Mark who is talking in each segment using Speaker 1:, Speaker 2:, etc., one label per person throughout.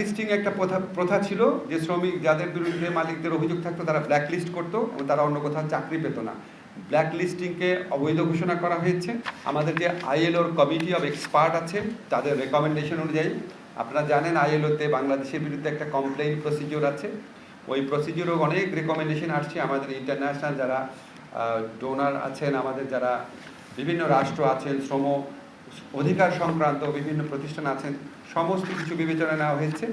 Speaker 1: Listing একটা প্রথা প্রথা ছিল যে শ্রমিক যাদের বিরুদ্ধে মালিকদের অভিযোগ থাকতো তারা ব্ল্যাক লিস্ট করতো এবং তারা অন্য কোথাও চাকরি পেত না। ব্ল্যাক লিস্টিংকে অবৈধ ঘোষণা করা হয়েছে। আমাদের যে আইএলওর কমিটি অফ এক্সপার্ট আছে, তাদের রেকমেন্ডেশন অনুযায়ী আপনারা জানেন আইএলওতে বাংলাদেশের বিরুদ্ধে একটা কমপ্লেইন প্রসিডিওর আছে। ওই প্রসিডিওরও অনেক রেকমেন্ডেশন আসছে। আমাদের ইন্টারন্যাশনাল যারা ডোনার আছেন, আমাদের যারা বিভিন্ন রাষ্ট্র আছেন, শ্রম অধিকার সংক্রান্ত বিভিন্ন প্রতিষ্ঠান আছেন সমস্ত কিছু বিবেচনা নেওয়া হয়েছে।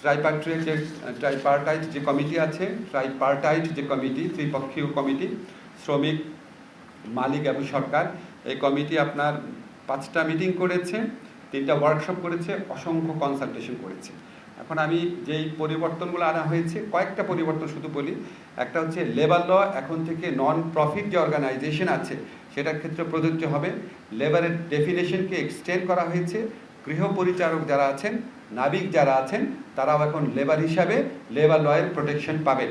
Speaker 1: ট্রাইপার্ট্রিক যে ট্রাইপার্টাইট যে কমিটি আছে ট্রাইপার্টাইট যে কমিটি, ত্রিপক্ষীয় কমিটি, শ্রমিক, মালিক এবং সরকার, এই কমিটি আপনার পাঁচটা মিটিং করেছে, তিনটা ওয়ার্কশপ করেছে, অসংখ্য কনসালটেশন করেছে। এখন আমি যেই পরিবর্তনগুলো আনা হয়েছে, কয়েকটা পরিবর্তন শুধু বলি। একটা হচ্ছে লেবার ল এখন থেকে নন প্রফিট যে অর্গানাইজেশন আছে, সেটার ক্ষেত্রে প্রযোজ্য হবে। লেবারের ডেফিনেশনকে এক্সটেন্ড করা হয়েছে। গৃহ পরিচারক যারা আছেন, নাবিক যারা আছেন, তারাও এখন লেবার হিসাবে লেবার লয়ের প্রোটেকশন পাবেন।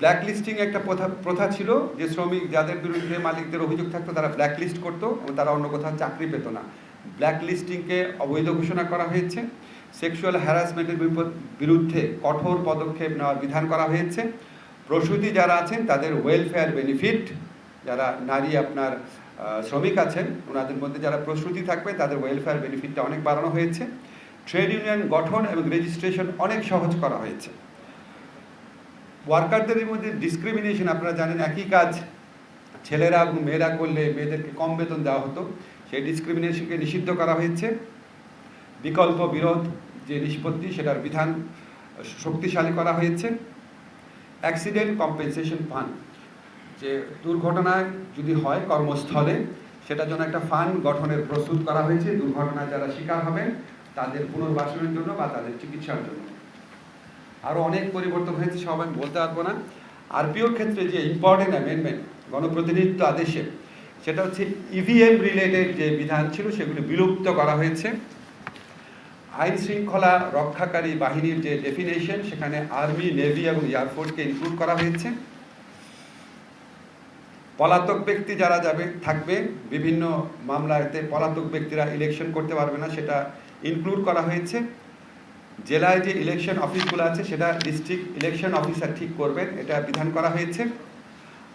Speaker 1: ব্ল্যাক লিস্টিং একটা প্রথা প্রথা ছিল যে শ্রমিক যাদের বিরুদ্ধে মালিকদের অভিযোগ থাকতো, তারা ব্ল্যাক লিস্ট করতো এবং তারা অন্য কোথাও চাকরি পেত না। ব্ল্যাক লিস্টিংকে অবৈধ ঘোষণা করা হয়েছে। সেক্সুয়াল হ্যারাসমেন্টের বিরুদ্ধে কঠোর পদক্ষেপ নেওয়ার বিধান করা হয়েছে। প্রসূতি যারা আছেন, তাদের ওয়েলফেয়ার বেনিফিট যারা নারী আপনার শ্রমিক আছেন ওনাদের মধ্যে যারা প্রসূতি থাকবে, তাদের ওয়েলফেয়ার বেনিফিটটা অনেক বাড়ানো হয়েছে। ট্রেড ইউনিয়ন গঠন এবং রেজিস্ট্রেশন অনেক সহজ করা হয়েছে। ওয়ার্কারদের মধ্যে ডিসক্রিমিনেশন আপনারা জানেন একই কাজ, ছেলেরা এবং মেয়েরা করলে মেয়েদেরকে কম বেতন দেওয়া হতো, সেই ডিসক্রিমিনেশনকে নিষিদ্ধ করা হয়েছে। বিকল্প বিরোধ যে নিষ্পত্তি, সেটার বিধান শক্তিশালী করা হয়েছে। অ্যাক্সিডেন্ট কম্পেনসেশন ফান্ড যে দুর্ঘটনায় যদি হয় কর্মস্থলে, সেটার জন্য একটা ফান্ড গঠনের প্রস্তুত করা হয়েছে। দুর্ঘটনায় যারা শিকার হবেন, তাদের পুনর্বাসনের জন্য বা তাদের চিকিৎসার জন্য। আরও অনেক পরিবর্তন হয়েছে, সব আমি বলতে পারব না। আরপিওর ক্ষেত্রে যে ইম্পর্টেন্ট অ্যামেন্ডমেন্ট গণপ্রতিনিধিত্ব আদেশে, সেটা হচ্ছে ইভিএম রিলেটেড যে বিধান ছিল, সেগুলি বিলুপ্ত করা হয়েছে। আইন শৃঙ্খলা রক্ষাকারী বাহিনীর যে ডেফিনেশন সেখানে আর্মি নেভি এবং এয়ারফোর্সকে ইনক্লুড করা হয়েছে। পলাতক ব্যক্তি যারা যাবে, থাকবে, বিভিন্ন মামলাতে পলাতক ব্যক্তিরা ইলেকশন করতে পারবে না, সেটা ইনক্লুড করা হয়েছে। জেলায় যে ইলেকশন অফিসগুলো আছে, সেটা ডিস্ট্রিক্ট ইলেকশন অফিসার ঠিক করবেন, এটা বিধান করা হয়েছে।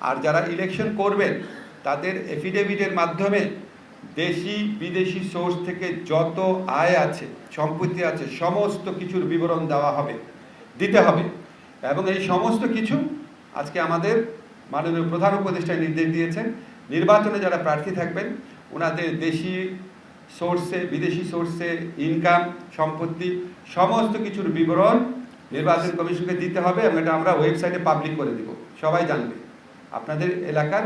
Speaker 1: আর যারা ইলেকশন করবেন, তাদের এফিডেভিটের মাধ্যমে দেশি, বিদেশি সোর্স থেকে যত আয় আছে, সম্পত্তি আছে, সমস্ত কিছুর বিবরণ দেওয়া হবে, দিতে হবে। এবং এই সমস্ত কিছু আজকে আমাদের মাননীয় প্রধান উপদেষ্টায় নির্দেশ দিয়েছেন, নির্বাচনে যারা প্রার্থী থাকবেন ওনাদের দেশি সোর্সে বিদেশি সোর্সে ইনকাম সম্পত্তি, সমস্ত কিছুর বিবরণ নির্বাচন কমিশনকে দিতে হবে এবং এটা আমরা ওয়েবসাইটে পাবলিক করে দিব। সবাই জানবে। আপনাদের এলাকার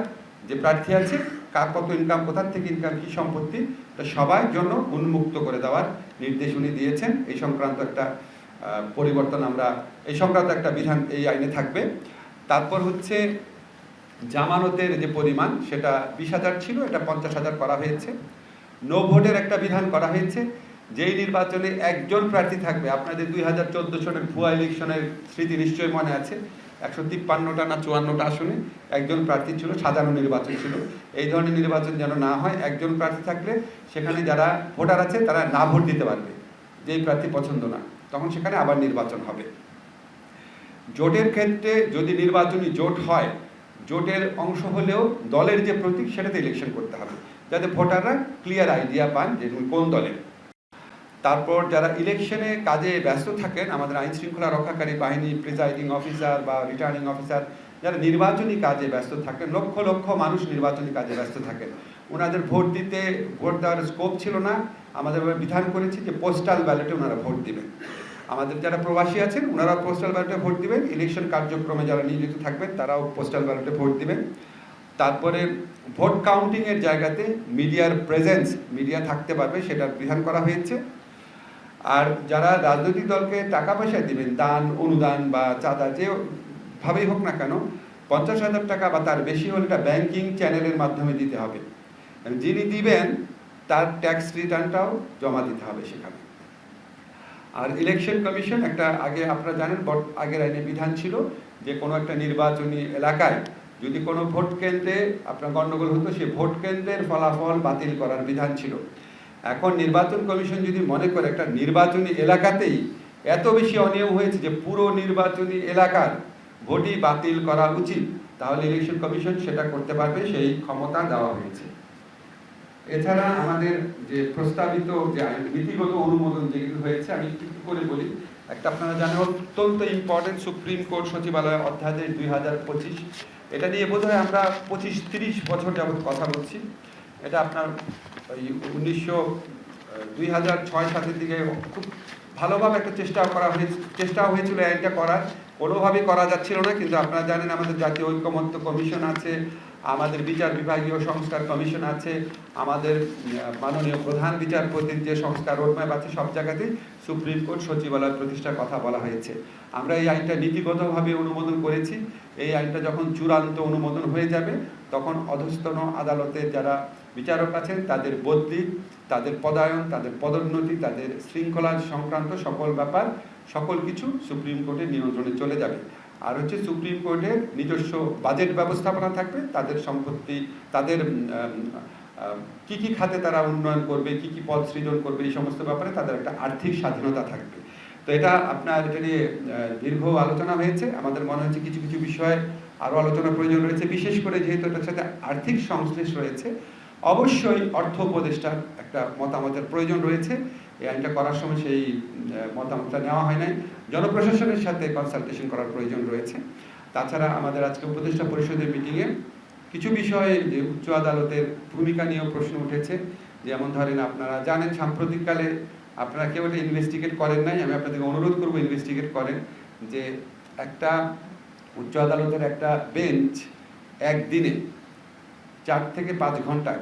Speaker 1: যে প্রার্থী আছে, কার কত ইনকাম কোথার থেকে ইনকাম কী সম্পত্তি, এটা সবার জন্য উন্মুক্ত করে দেওয়ার নির্দেশ উনি দিয়েছেন। এই সংক্রান্ত একটা পরিবর্তন আমরা, এই সংক্রান্ত একটা বিধান এই আইনে থাকবে। তারপর হচ্ছে জামানতের যে পরিমাণ, সেটা বিশ হাজার ছিল, এটা পঞ্চাশ হাজার করা হয়েছে। নো ভোটের একটা বিধান করা হয়েছে, যেই নির্বাচনে একজন প্রার্থী থাকবে, আপনাদের দুই হাজার চোদ্দ সনের ভুয়া ইলেকশনের স্মৃতি নিশ্চয়ই মনে আছে, একশো তিপ্পান্নটা না চুয়ান্নটা আসনে একজন প্রার্থী ছিল, সাজানো নির্বাচন ছিল। এই ধরনের নির্বাচন যেন না হয়, একজন প্রার্থী থাকলে সেখানে যারা ভোটার আছে, তারা না ভোট দিতে পারবে, যেই প্রার্থী পছন্দ না, তখন সেখানে আবার নির্বাচন হবে। জোটের ক্ষেত্রে যদি নির্বাচনী জোট হয় জোটের অংশ হলেও দলের যে প্রতীক সেটাতে ইলেকশন করতে হবে, যাতে ভোটাররা ক্লিয়ার আইডিয়া পান যে কোন দলের। তারপর যারা ইলেকশনে কাজে ব্যস্ত থাকেন, আমাদের আইন শৃঙ্খলা রক্ষাকারী বাহিনী প্রিজাইডিং অফিসার বা রিটার্নিং অফিসার যারা নির্বাচনী কাজে ব্যস্ত থাকেন, লক্ষ লক্ষ মানুষ নির্বাচনী কাজে ব্যস্ত থাকেন। ওনাদের ভোট দিতে ভোট দেওয়ার স্কোপ ছিল না। আমাদের বিধান করেছি যে পোস্টাল ব্যালটে ওনারা ভোট দিবেন। আমাদের যারা প্রবাসী আছেন ওনারা পোস্টাল ব্যালটে ভোট দিবেন। ইলেকশন কার্যক্রমে যারা নিয়োজিত থাকবেন, তারাও পোস্টাল ব্যালটে ভোট দিবেন। তারপরে ভোট কাউন্টিংয়ের জায়গাতে মিডিয়ার প্রেজেন্স মিডিয়া থাকতে পারবে সেটার বিধান করা হয়েছে। আর যারা রাজনৈতিক দলকে টাকা পয়সা দিবেন, দান, অনুদান বা চাঁদা, যে ভাবেই হোক না কেন, পঞ্চাশ হাজার টাকা বা তার বেশি হলে এটা ব্যাংকিং চ্যানেলের মাধ্যমে দিতে হবে। যিনি দিবেন, তার ট্যাক্স রিটার্নটাও জমা দিতে হবে সেখানে। আর ইলেকশন কমিশন একটা, আগে আপনারা জানেন আগের আইনে বিধান ছিল যে কোনো একটা নির্বাচনী এলাকায় যদি কোনো ভোট কেন্দ্রে আপনার গণ্ডগোল হতো, সেই ভোট কেন্দ্রের ফলাফল বাতিল করার বিধান ছিল। এখন নির্বাচন কমিশন যদি মনে করে একটা নির্বাচনী এলাকাতেই এত বেশি অনিয়ম হয়েছে যে পুরো নির্বাচনী এলাকার ভোটই বাতিল করা উচিত, তাহলে ইলেকশন কমিশন সেটা করতে পারবে, সেই ক্ষমতা দেওয়া হয়েছে। এছাড়া আমাদের যে প্রস্তাবিত যে নীতিগত অনুমোদন যেগুলো হয়েছে, আমি একটু করে বলি। একটা আপনারা জানেন, অত্যন্ত ইম্পর্টেন্ট সুপ্রিম কোর্ট সচিবালয় অধ্যাদেশ দুই হাজার পঁচিশ। এটা নিয়ে বোধহয় আমরা পঁচিশ তিরিশ বছর যাবত কথা বলছি। এটা আপনার ওই উনিশশো দুই হাজার ছয় সাতের দিকে খুব ভালোভাবে একটা চেষ্টা করা হয়েছে চেষ্টা হয়েছিল আইনটা করার। কোনোভাবেই করা যাচ্ছিল না, কিন্তু আপনারা জানেন আমাদের জাতীয় ঐক্যমত্য কমিশন আছে আমাদের বিচার বিভাগীয় সংস্কার কমিশন আছে, আমাদের মাননীয় প্রধান বিচারপতির যে সংস্কার রোডম্যাপ আছে, সব জায়গাতেই সুপ্রিম কোর্ট সচিবালয় প্রতিষ্ঠার কথা বলা হয়েছে। আমরা এই আইনটা নীতিগতভাবে অনুমোদন করেছি। এই আইনটা যখন চূড়ান্ত অনুমোদন হয়ে যাবে, তখন অধস্তন আদালতের যারা বিচারক আছেন, তাদের বদলি, তাদের পদায়ন, তাদের পদোন্নতি, তাদের শৃঙ্খলা সংক্রান্ত সকল ব্যাপার, সকল কিছু সুপ্রিম কোর্টের নিয়ন্ত্রণে চলে যাবে। আর হচ্ছে সুপ্রিম কোর্টের নিজস্ব বাজেট ব্যবস্থাপনা থাকবে, তাদের সম্পত্তি, তাদের কি কি খাতে তারা উন্নয়ন করবে, কি কি পদ সৃজন করবে, এই সমস্ত ব্যাপারে তাদের একটা আর্থিক স্বাধীনতা থাকবে। তো এটা আপনার এটা নিয়ে দীর্ঘ আলোচনা হয়েছে। আমাদের মনে হচ্ছে কিছু কিছু বিষয়ে আরও আলোচনা প্রয়োজন রয়েছে। বিশেষ করে যেহেতু এটার সাথে আর্থিক সংশ্লেষ রয়েছে, অবশ্যই অর্থ উপদেষ্টার একটা মতামতের প্রয়োজন রয়েছে। এই আইনটা করার সময় সেই মতামতটা নেওয়া হয় নাই। জনপ্রশাসনের সাথে কনসালটেশন করার প্রয়োজন রয়েছে। তাছাড়া আমাদের আজকে উপদেষ্টা পরিষদের মিটিংয়ে কিছু বিষয়ে যে উচ্চ আদালতের ভূমিকা নিয়েও প্রশ্ন উঠেছে। যেমন ধরেন আপনারা জানেন, সাম্প্রতিককালে আপনারা কেউ এটা ইনভেস্টিগেট করেন নাই। আমি আপনাদেরকে অনুরোধ করব ইনভেস্টিগেট করেন যে একটা উচ্চ আদালতের একটা বেঞ্চ একদিনে চার থেকে পাঁচ ঘন্টায়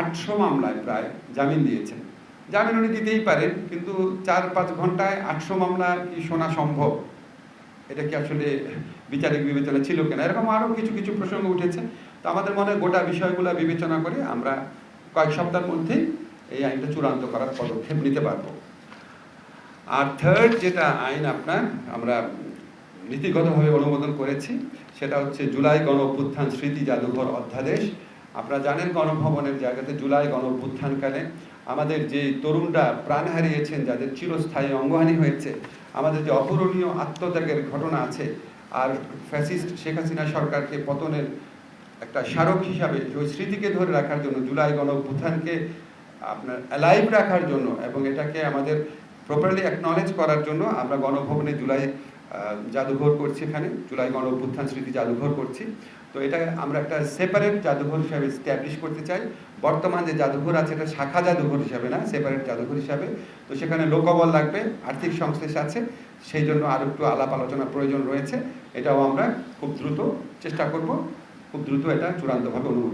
Speaker 1: আটশো মামলায় প্রায় জামিন দিয়েছেন। জামিন উনি দিতেই পারেন কিন্তু চার পাঁচ ঘন্টায় আটশো মামলা কি শোনা সম্ভব? এটা কি আসলে বিচারিক বিবেচনা ছিল কিনা? এরকম আরও কিছু কিছু প্রসঙ্গ উঠেছে। তো আমাদের মনে গোটা বিষয়গুলো বিবেচনা করে আমরা কয়েক সপ্তাহের মধ্যেই এই আইনটা চূড়ান্ত করার পদক্ষেপ নিতে পারব। আর থার্ড যেটা আইন আপনার, আমরা নীতিগতভাবে অনুমোদন করেছি, সেটা হচ্ছে জুলাই গণ অভ্যুত্থান স্মৃতি জাদুঘর অধ্যাদেশ। আপনারা জানেন গণভবনের জায়গাতে জুলাই গণ অভ্যুত্থানকালে আমাদের যে তরুণরা প্রাণ হারিয়েছেন, যাদের চিরস্থায়ী অঙ্গহানি হয়েছে, আমাদের যে অপূরণীয় আত্মত্যাগের ঘটনা আছে, আর ফ্যাসিস্ট শেখ হাসিনা সরকারকে পতনের একটা স্মারক হিসাবে ওই স্মৃতিকে ধরে রাখার জন্য, জুলাই গণ অভ্যুত্থানকে আপনার অ্যালাইভ রাখার জন্য এবং এটাকে আমাদের প্রপারলি অ্যাকনলেজ করার জন্য আমরা গণভবনে জুলাই জাদুঘর করছি এখানে, জুলাই গণ অভ্যুত্থান স্মৃতি জাদুঘর করছি। তো এটা আমরা একটা সেপারেট জাদুঘর হিসাবে স্ট্যাবলিশ করতে চাই। বর্তমান যে জাদুঘর আছে, এটা শাখা জাদুঘর হিসাবে না সেপারেট জাদুঘর হিসাবে। তো সেখানে লোকবল লাগবে, আর্থিক সংশ্লেষ আছে, সেই জন্য আরও একটু আলাপ আলোচনার প্রয়োজন রয়েছে। এটাও আমরা খুব দ্রুত চেষ্টা করব, খুব দ্রুত এটা চূড়ান্তভাবে অনুমোদন